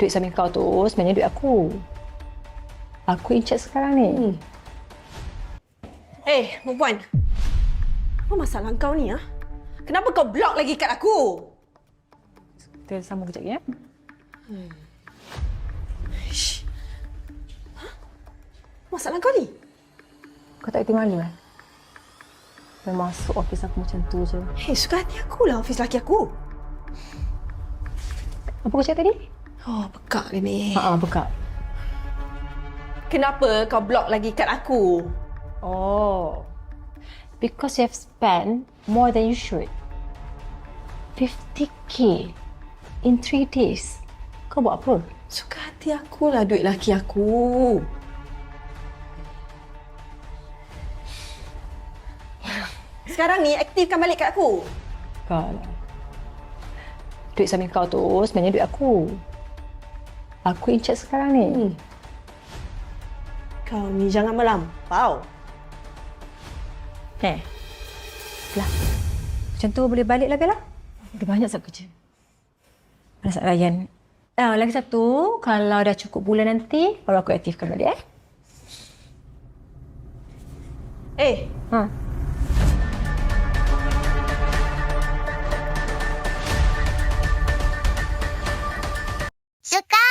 Duit suami kau tu sebenarnya duit aku. Aku in charge sekarang ni. Hmm. Eh, perempuan. Apa masalah kau ni, ha? Kenapa kau blok lagi kad aku? Kita sambung kejap ya. Ish. Ha? Masalah kau ni? Kau tak reti malu kan? Memang masuk office aku macam tu je. Eh, suka hati aku lah ofis laki aku. Apa kau cakap tadi? Oh, pekak dia ni. Haa, buka. Kenapa kau blok lagi kad aku? Oh. Because you have spent more than you should. 50k in 3 days. Kau buat apa? Suka hati aku lah duit laki aku. Sekarang ni aktifkan balik kad aku. Kau. Duit suami kau tu sebenarnya duit aku. Aku in charge sekarang ni. Hmm. Kau ni jangan malam. Pau. Eh. lah. Macam tu boleh baliklah Bella. Ada banyak sangat kerja. Mana sangat Ryan. Ah, lagi satu, kalau dah cukup bulan nanti, baru aku aktifkan balik. Eh. Eh. Ha. Suka!